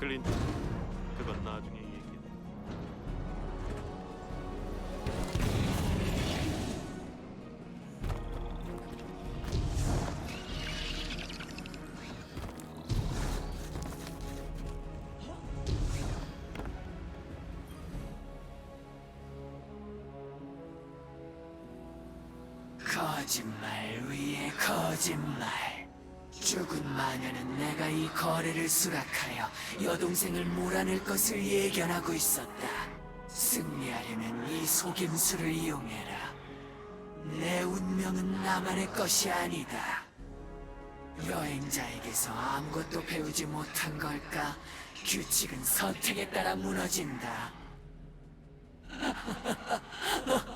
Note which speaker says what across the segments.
Speaker 1: 클린트, 그건 나중에 얘기해.
Speaker 2: 거짓말 위에 거짓말. 죽은 마녀는 내가 이 거래를 수락하여 여동생을 몰아낼 것을 예견하고 있었다. 승리하려면 이 속임수를 이용해라. 내 운명은 나만의 것이 아니다. 여행자에게서 아무것도 배우지 못한 걸까? 규칙은 선택에 따라 무너진다.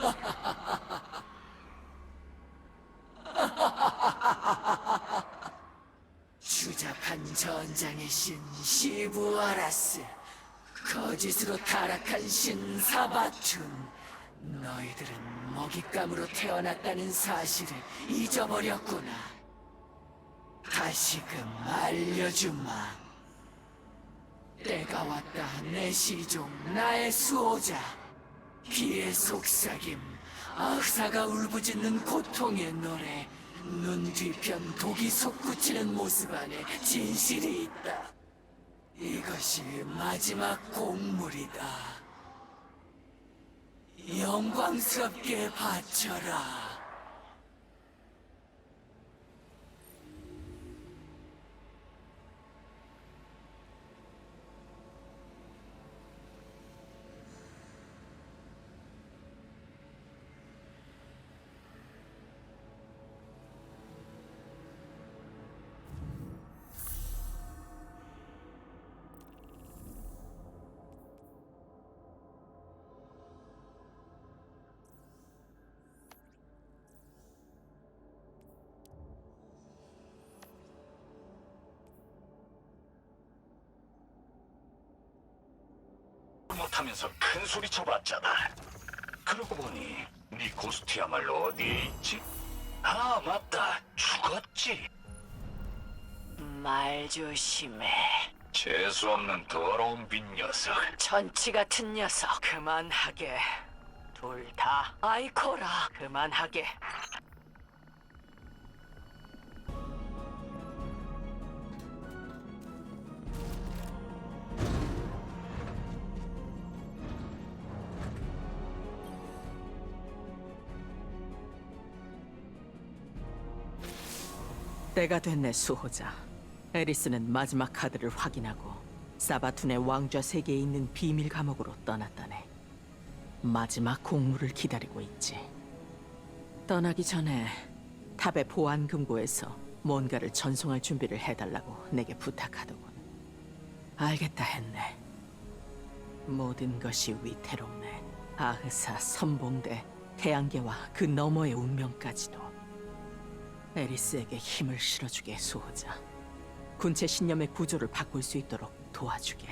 Speaker 2: 전장의 신 시부아라스 거짓으로 타락한 신 사바툰 너희들은 먹잇감으로 태어났다는 사실을 잊어버렸구나. 다시금 알려주마. 때가 왔다. 내 시종 나의 수호자. 피의 속삭임 아흐사가 울부짖는 고통의 노래 눈 뒤편 독이 솟구치는 모습 안에 진실이 있다. 이것이 마지막 공물이다. 영광스럽게 바쳐라
Speaker 3: 하면서 큰 소리 쳐봤잖아. 그러고 보니 네 고스트야말로 어디에 있지? 아 맞다 죽었지.
Speaker 4: 말 조심해.
Speaker 3: 재수 없는 더러운 빈 녀석.
Speaker 4: 전치 같은 녀석. 그만하게. 둘 다. 아이코라. 그만하게.
Speaker 5: 때가 됐네 수호자. 에리스는 마지막 카드를 확인하고 사바툰의 왕좌 세계에 있는 비밀 감옥으로 떠났다네. 마지막 공물을 기다리고 있지. 떠나기 전에 탑의 보안 금고에서 뭔가를 전송할 준비를 해달라고 내게 부탁하더군. 알겠다 했네. 모든 것이 위태롭네. 아흐사, 선봉대, 태양계와 그 너머의 운명까지도. 에리스에게 힘을 실어주게 수호자. 군체 신념의 구조를 바꿀 수 있도록 도와주게.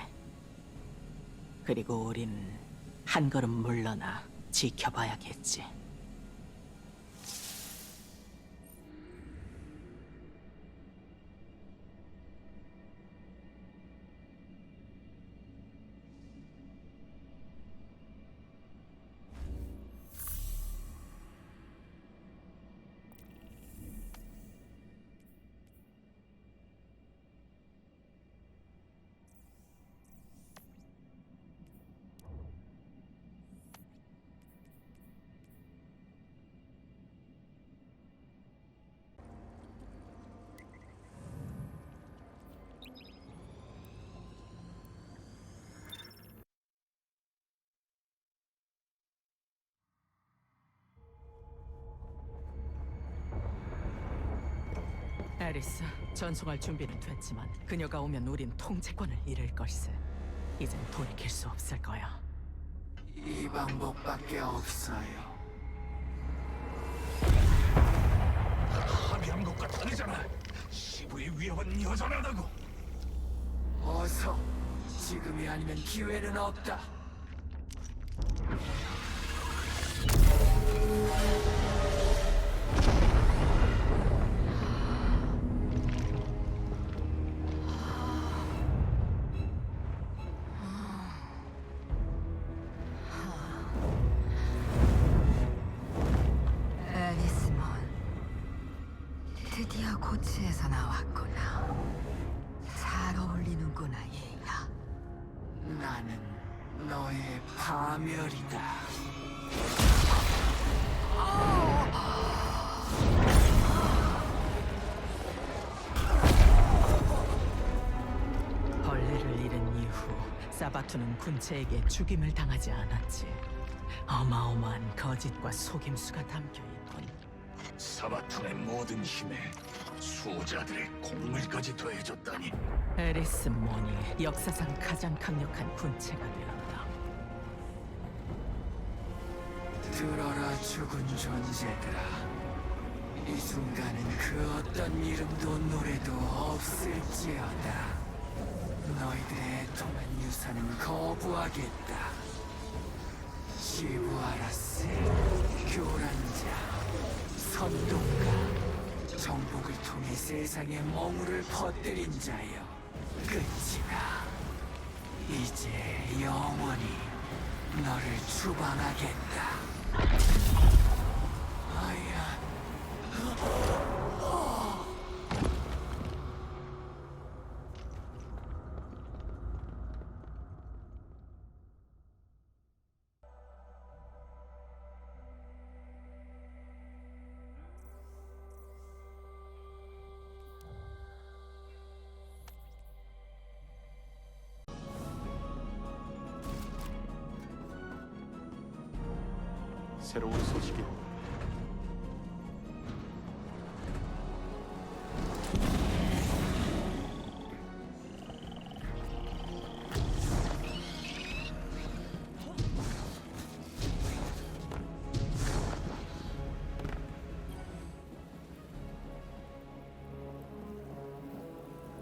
Speaker 5: 그리고 우린 한 걸음 물러나 지켜봐야겠지. 에리스, 전송할 준비는 됐지만 그녀가 오면 우린 통제권을 잃을 걸세. 이젠 돌이킬 수 없을 거야.
Speaker 2: 이 방법밖에 없어요
Speaker 3: 합의한 것과 다르잖아. 시부의 위협은 여전하다고.
Speaker 2: 어서 지금이 아니면 기회는 없다 너의 파멸이다.
Speaker 5: 벌레를 잃은 이후 사바투는 군체에게 죽임을 당하지 않았지. 어마어마한 거짓과 속임수가 담겨 있군.
Speaker 3: 사바툰의 모든 힘에 수호자들의 공물까지 더해줬다니
Speaker 5: 에리스 모니 역사상 가장 강력한 군체가 되었다.
Speaker 2: 들어라 죽은 존재들아. 이 순간은 그 어떤 이름도 노래도 없을지어다. 너희들의 애통한 유산은 거부하겠다. 시부아라스, 교란자, 선동가, 정복을 통해 세상에 멍울을 퍼뜨린 자여. 끝이다. 이제 영원히 너를 추방하겠다. Thank you.
Speaker 1: 새로운 소식이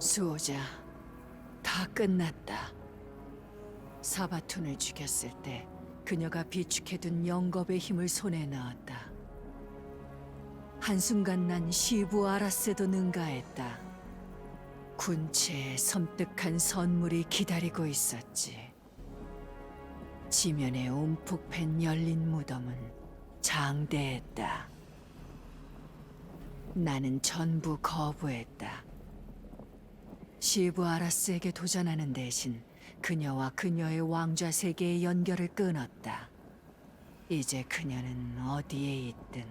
Speaker 2: 수호자, 다 끝났다. 사바툰을 죽였을 때 그녀가 비축해둔 영겁의 힘을 손에 넣었다. 한순간 난 시부 아라스도 능가했다. 군체에 섬뜩한 선물이 기다리고 있었지. 지면에 움푹 팬 열린 무덤은 장대했다. 나는 전부 거부했다. 시부 아라스에게 도전하는 대신 그녀와 그녀의 왕좌 세계의 연결을 끊었다. 이제 그녀는 어디에 있든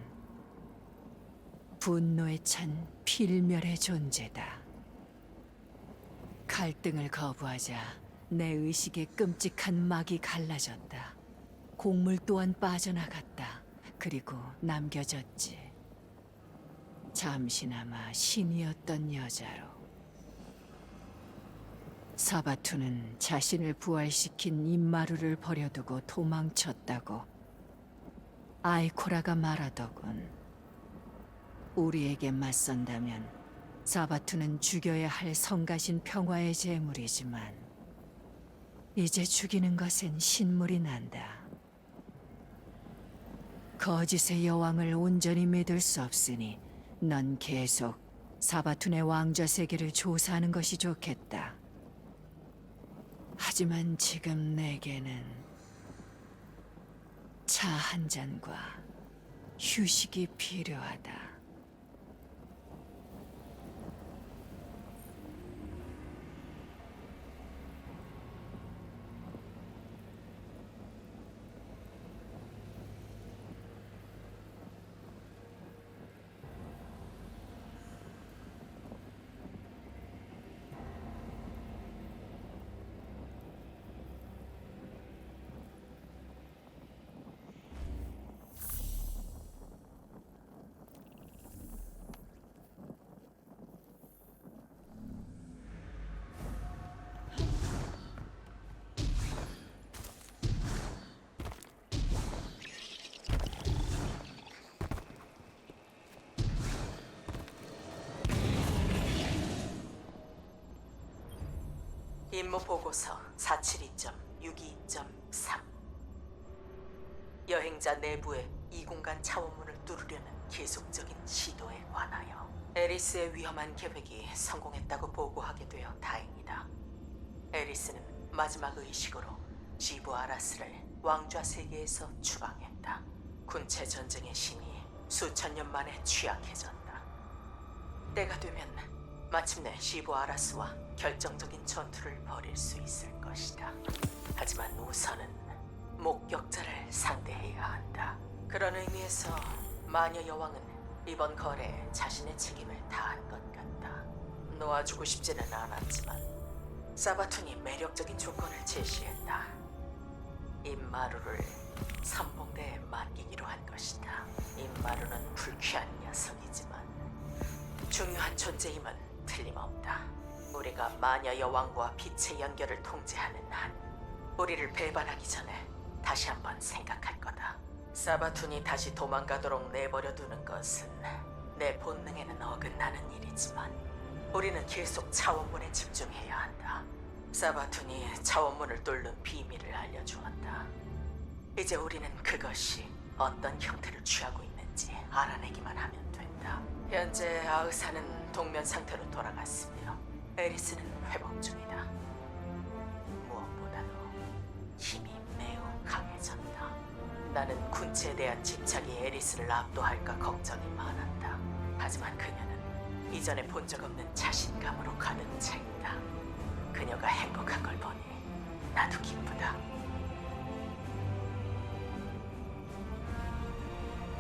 Speaker 2: 분노에 찬 필멸의 존재다. 갈등을 거부하자 내 의식에 끔찍한 막이 갈라졌다. 곡물 또한 빠져나갔다. 그리고 남겨졌지. 잠시나마 신이었던 여자로. 사바투는 자신을 부활시킨 임마루를 버려두고 도망쳤다고 아이코라가 말하더군. 우리에게 맞선다면 사바투는 죽여야 할 성가신 평화의 제물이지만 이제 죽이는 것엔 신물이 난다. 거짓의 여왕을 온전히 믿을 수 없으니 넌 계속 사바툰의 왕좌 세계를 조사하는 것이 좋겠다. 하지만 지금 내게는 차 한 잔과 휴식이 필요하다.
Speaker 5: 임무 보고서 472.62.3 여행자 내부의 이 공간 차원문을 뚫으려는 계속적인 시도에 관하여 에리스의 위험한 계획이 성공했다고 보고하게 되어 다행이다. 에리스는 마지막 의식으로 지부 아라스를 왕좌 세계에서 추방했다. 군체 전쟁의 신이 수천 년 만에 취약해졌다. 때가 되면 마침내 시부 아라스와 결정적인 전투를 벌일 수 있을 것이다. 하지만 우선은 목격자를 상대해야 한다. 그런 의미에서 마녀 여왕은 이번 거래에 자신의 책임을 다한 것 같다. 놓아주고 싶지는 않았지만 사바툰이 매력적인 조건을 제시했다. 임마루를 선봉대에 맡기기로 한 것이다. 임마루는 불쾌한 녀석이지만 중요한 존재임은 틀림없다. 우리가 마녀 여왕과 빛의 연결을 통제하는 한 우리를 배반하기 전에 다시 한번 생각할 거다. 사바툰이 다시 도망가도록 내버려 두는 것은 내 본능에는 어긋나는 일이지만 우리는 계속 차원문에 집중해야 한다. 사바툰이 차원문을 뚫는 비밀을 알려주었다. 이제 우리는 그것이 어떤 형태를 취하고 있는지 알아내기만 하면 된다. 현재 아으사는 동면 상태로 돌아갔으며 에리스는 회복 중이다. 무엇보다도 힘이 매우 강해졌다. 나는 군체에 대한 집착이 에리스를 압도할까 걱정이 많았다. 하지만 그녀는 이전에 본 적 없는 자신감으로 가득 차 있다. 그녀가 행복한 걸 보니 나도 기쁘다.